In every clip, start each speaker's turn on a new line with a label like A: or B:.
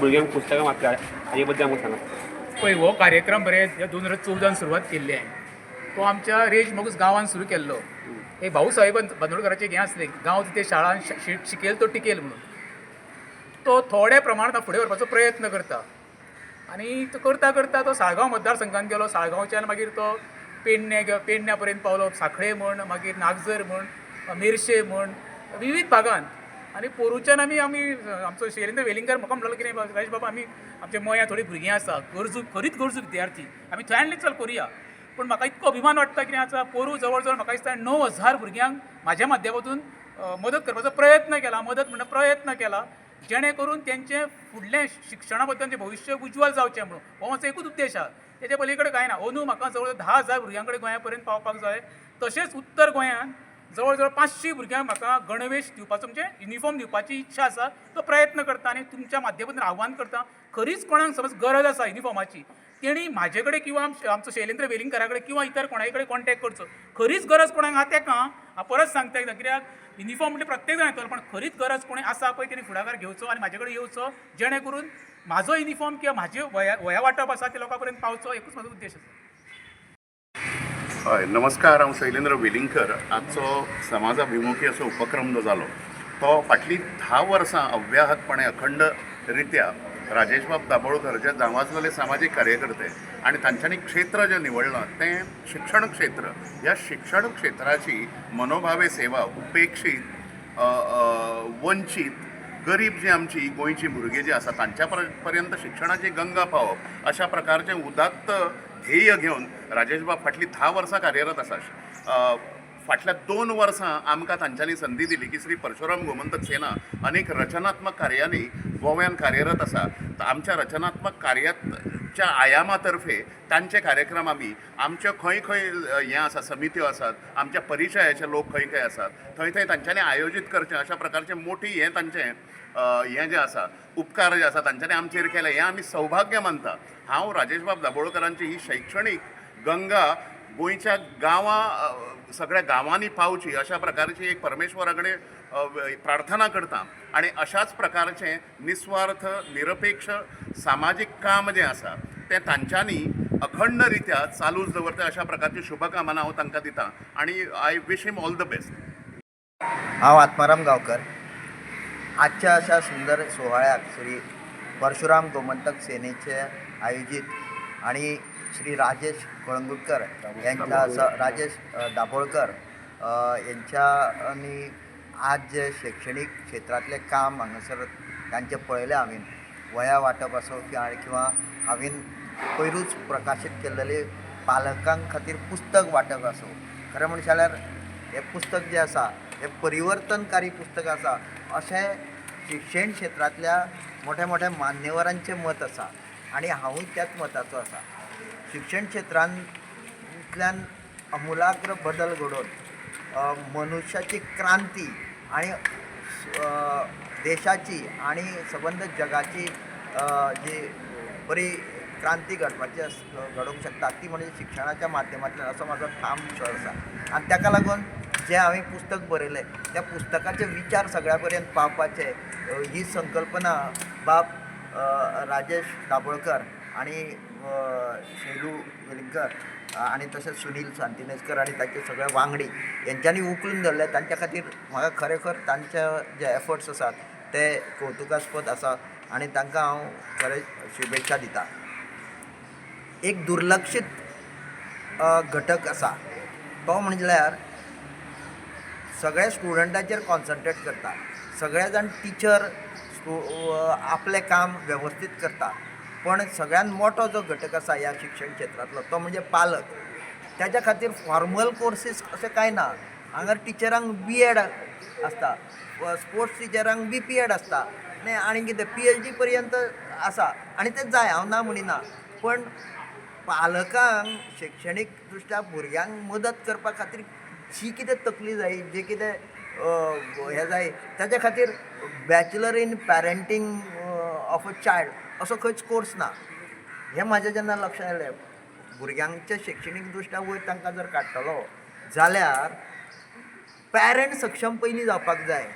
A: भुरग्यांक पुस्तकां मागता हाजे बद्दल आमकां सांगा.
B: पळय हो कार्यक्रम बरे ह्या दोन हजार चवदान सुरवात केल्ली आहे. तो आमच्या रेज मगूस गांवान सुरू केल्लो. हे भाऊ साहेब बांदोडकराचें हें आसलें गांव तिथे शाळान शिकेल तो टिकेल म्हणून. तो थोड्या प्रमाणात फुडें व्हरपाचो प्रयत्न करता. आनी तो करता करता तो साळगांव मतदारसंघान गेलो. साळगांवच्यान मागीर तो पेडण्या पेडण्या पर्यंत पावलो. सांखळे म्हण मागीर नागजर म्हण मिरशे म्हण विविध भागांत. आनी पोरूच्यान आमी आमी आमचो शैलेंद्र वेलिंगकर म्हाका म्हणलो कितें राजेश बाबा आमी आमच्या मया थोडी भुरगीं आसा. गरजू खरीच गरजू विद्यार्थी. आमी थंय चल करुया. पूण म्हाका इतको अभिमान वाटता कितें आसा पोरू जवळ जवळ म्हाका दिसता णव हजार भुरग्यांक म्हाज्या माध्यमातून मदत करपाचो प्रयत्न केला. मदत म्हणटा प्रयत्न केला. जेणे करून तेंचे फुडलें शिक्षणा बद्दल भविश्य उज्वल जावचें म्हणून. हो म्हजो एकूच उद्देश आसा तेच्या पलीकडे कांय ना अंदू म्हाका जवळ धा हजार भुरग्यां कडेन गोंया पर्यंत पावपाक जाय तशेंच उत्तर गोंयांत जवळ जवळ पांचशी भुरग्यांक म्हाका गणवेश दिवपाचो म्हणजे युनिफॉर्म दिवपाची इच्छा आसा तो प्रयत्न करता आनी तुमच्या माध्यमांतल्यान आव्हान करता. खरीच कोणाक समज गरज आसा युनिफॉर्माची तेणी म्हाजे कडेन किंवा आमचो शैलेंद्र वेलिंगकरा कडेन किंवा इतर कोणाय कडेन कॉन्टॅक्ट करचो. खरीच गरज कोणाक आहा तेका हांव परत सांगता एकदां कित्याक युनिफॉर्म म्हणजे प्रत्येक जाण येतलो पण खरीच गरज कोणी आसा पळय तेणी फुडाकार घेवचो आनी म्हाजे कडेन येवचो जेणे करून म्हाजो युनिफॉर्म किंवा म्हाजे वया वया वाटप आसा ते लोकां पर्यंत पावचो एकूच म्हाजो उद्देश आसा
C: हय नमस्कार हांव शैलेंद्र वेलिंगकर. आजचो समाजाभिमुखी असो उपक्रम जो जालो तो फाटलीं धा वर्सां अव्याहतपणे अखंड रित्या राजेशबाब दाभोळकर जे नावाजलेले सामाजीक कार्यकर्ते आणि त्यांच्यानी क्षेत्र जें निवडलां तें शिक्षण क्षेत्र. ह्या शिक्षण क्षेत्राची मनोभावे सेवा उपेक्षीत वंचित वंचीत गरीब जी आमची गोंयची भुरगीं जी आसा तांच्या पर्यंत शिक्षणाची गंगा पावप अशा प्रकारचें उदात्त ध्येय घेवन राजेशबाब फाटलीं धा वर्सां कार्यरत आसा फाटल्या दोन वर्सां आमकां तांच्यांनी संदी दिली की श्री परशुराम गोमंतक सेना अनेक रचनात्मक कार्यांनी गोव्यान कार्यरत आसा. आमच्या रचनात्मक कार्याच्या आयामातर्फे तांचे कार्यक्रम आमी आमच्यो खंय खंय हे हें आसा समित्यो आसात आमच्या परिचयाचे लोक खंय खंय आसात थंय थंय तांच्यांनी आयोजीत करचें अशा प्रकारचें मोठी हें तांचें हें जें आसा उपकार जे आसा तांच्यांनी आमचेर केले हें आमी सौभाग्य मानता. हांव राजेशबाब दाबोळकरांची ही शैक्षणीक गंगा गोंयच्या गांवां सगळ्या गांवांनी पावची अशा प्रकारची एक परमेश्वरा कडेन प्रार्थना करता. आणि अशाच प्रकारचें निस्वार्थ निरपेक्ष सामाजीक काम जें आसा तें तांच्यांनी अखंड रित्या चालूच दवरता अशा प्रकारची शुभकामना हो हांव तांकां दितां. आणि I wish him all the best.
D: हांव आत्माराम गांवकर. आजच्या अशा सुंदर सोहळ्याक श्री परशुराम गोमंतक सेनेचे आयोजित आणि श्री राजेश कळंगुटकर यांच्या स- राजेश दाभोळकर यांच्यानी आज जे शैक्षणिक क्षेत्रातले काम हांगासर तांचें पळयलें हांवें वया वांटप आसो किंवा किंवा हांवें पयरूच प्रकाशीत केल्लेले पालकां खातीर पुस्तक वांटप आसो खरें म्हणशें जाल्यार हें पुस्तक जें आसा हें परिवर्तनकारी पुस्तक आसा अशें शिक्षण क्षेत्रांतल्या मोठ्या मोठ्या मान्यवरांचें मत आसा आनी हांवूय त्याच मताचो आसा शिक्षण क्षेत्रांतल्यान अमुलाग्र बदल घडोवन मनुष्याची मनुश्याची क्रांती आणि देशाची आणि संबंध जगाची जी बरी क्रांती घडपाची घडोवंक शकता ती म्हणजे शिक्षणाच्या माध्यमांतल्यान असो म्हाजो ठाम विश्वास आसा आनी ताका लागून जें हांवें पुस्तक बरयलें त्या पुस्तकाचे विचार सगळ्या पर्यंत पावपाचे ही संकल्पना बाब राजेश दाबोळकर आणि शेलू वेलिंगकर आणि तशेंच सुनील शांतिनेसकर आणि ताचे सगळे वांगडी यांच्यांनी उखलून धरले तांच्या खातीर म्हाका खरेखर तांचे जे एफर्ट्स आसात ते कौतुकास्पद आसा आणि तांकां हांव खरें शुभेच्छा दितां. एक दुर्लक्षीत घटक आसा. तो म्हणल्यार सगळ्या स्टुडंटाचेर कॉन्सन्ट्रेट करता. सगळे जाण टिचर स्टू आपलें काम वेवस्थीत करता पण सगळ्यात मोठो जो घटक आसा ह्या शिक्षण क्षेत्रांतलो तो म्हणजे पालक. त्याच्या खातीर फॉर्मल कोर्सीस अशें कांय ना हांगा टिचरांक बी एड आसता स्पोर्ट्स टिचरांक बी पी एड आसता आनी आनी कितें पी एच डी पर्यंत आसा आनी तें जाय हांव ना म्हणिना पण पालकांक शैक्षणीक दृश्ट्या भुरग्यांक मदत करपा खातीर जी कितें तकली जाय जे कितें अ, हें जाय खातीर bachelor in parenting of a child असो खंयच कोर्स ना. हें म्हाजें जेन्ना लक्षांत आयलें भुरग्यांच्या शिक्षणीक दृश्ट्या वयर तांकां जर काडटलो जाल्यार पॅरंट सक्षम पयलीं जावपाक जाय.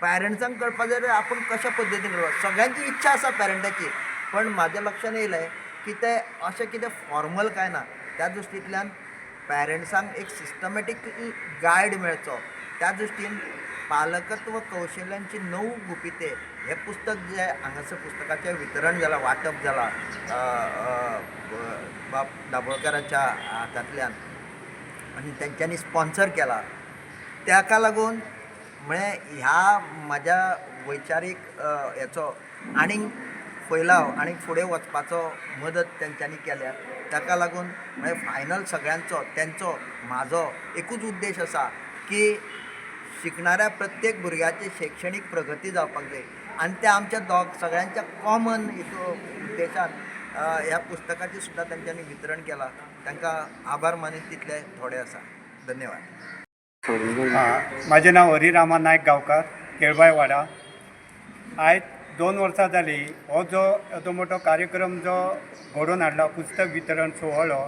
D: पॅरंट्सांक कळपाक जाय आपूण कशा पद्दतीन करप सगळ्यांची इच्छा आसा पॅरंटाची पण म्हाज्या लक्षांत येयलें की ते अशें कितें फॉर्मल कांय ना. त्या दृश्टींतल्यान पॅरंट्सांक एक सिस्टमॅटीक गायड मेळचो. त्या दृश्टीन पालकत्व कौशल्यांची नऊ गुपिते हें पुस्तक जें हांगासर पुस्तकाचें वितरण जालां वांटप जालां बाप अ, बाब दाबोळकराच्या हातांतल्यान आनी तेंच्यांनी स्पॉन्सर केला. ताका लागून म्हळ्यार ह्या म्हज्या वैचारीक हेचो आनीक फैलाव आनीक फुडें वचपाचो मदत तेंच्यांनी केल्या. ताका लागून म्हळ्यार फायनल सगळ्यांचो तेंचो म्हाजो एकूच उद्देश आसा की शिकणाऱ्या प्रत्येक भुरग्याची शैक्षणीक प्रगती जावपाक जाय आनी ते आमच्या दोग सगळ्यांच्या कॉमन हितू उद्देशान ह्या पुस्तकाचें सुद्दां तेंच्यांनी वितरण केलां. तांकां आभार मानीत तितले थोडे आसा धन्यवाद.
E: हां म्हाजें नांव हरिरामा नायक गांवकार केळबाय वाडा. आयज दोन वर्सां जालीं हो जो येदो मोठो कार्यक्रम जो घडोवन हाडला पुस्तक वितरण सुवाळो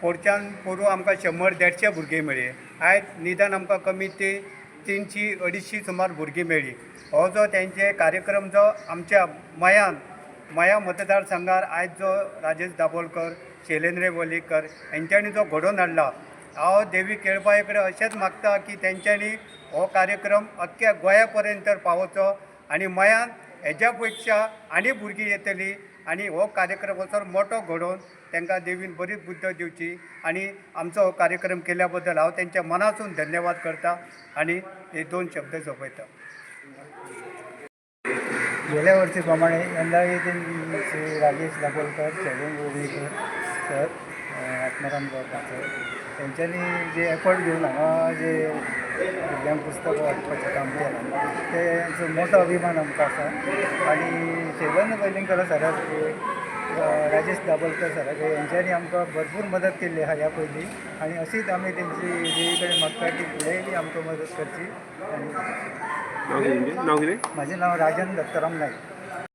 E: पोरच्यान पोरू आमकां शंबर देडशे भुरगे मेळ्ळे. आयज निदान आमकां कमी ते तिनशी अडीचशी सुमार भुरगीं मेळ्ळी हो जो तेंचे कार्यक्रम जो आमच्या मयान मया मतदारसंघार आयज जो राजेश दाबोलकर शैलेंद्र वलीकर हेंच्यांनी जो घडोवन हाडला हांव देवी केळबाये कडेन अशेंच मागता की तेंच्यांनी हो कार्यक्रम अख्ख्या गोंया पर्यंत तर पावोचो आनी मयान हेज्या पेक्षा आनी भुरगीं येतलीं. आनी हो कार्यक्रम असो मोठो घडोवन तांकां देवीन बरीच बुद्ध दिवची आनी आमचो हो कार्यक्रम केल्या बद्दल हांव तेंच्या मनासून धन्यवाद करता आनी हे दोन शब्द सोंपयता
F: गेल्या वर्षी प्रमाणे यंदाही ते श्री राजेश दाभोलकर शैलेन गोवळीकर सर आत्माराम गावकर तेंच्यांनी जे एफर्ट घेवन हांगा जे भुरग्यांक पुस्तक वाचपाचें काम केलां. तेंचो मोठो अभिमान आमकां आसा आनी शैलेंद्र वेलिंगकर सराक राजेश दाभोलकर सराक हेंच्यांनी आमकां भरपूर मदत केल्ली आहा ह्या पयलीं आनी अशीच आमी तेंची देवी कडेन मागता की फुडेंय बी आमकां मदत करची. आनी म्हजें नांव राजन दत्तराम नायक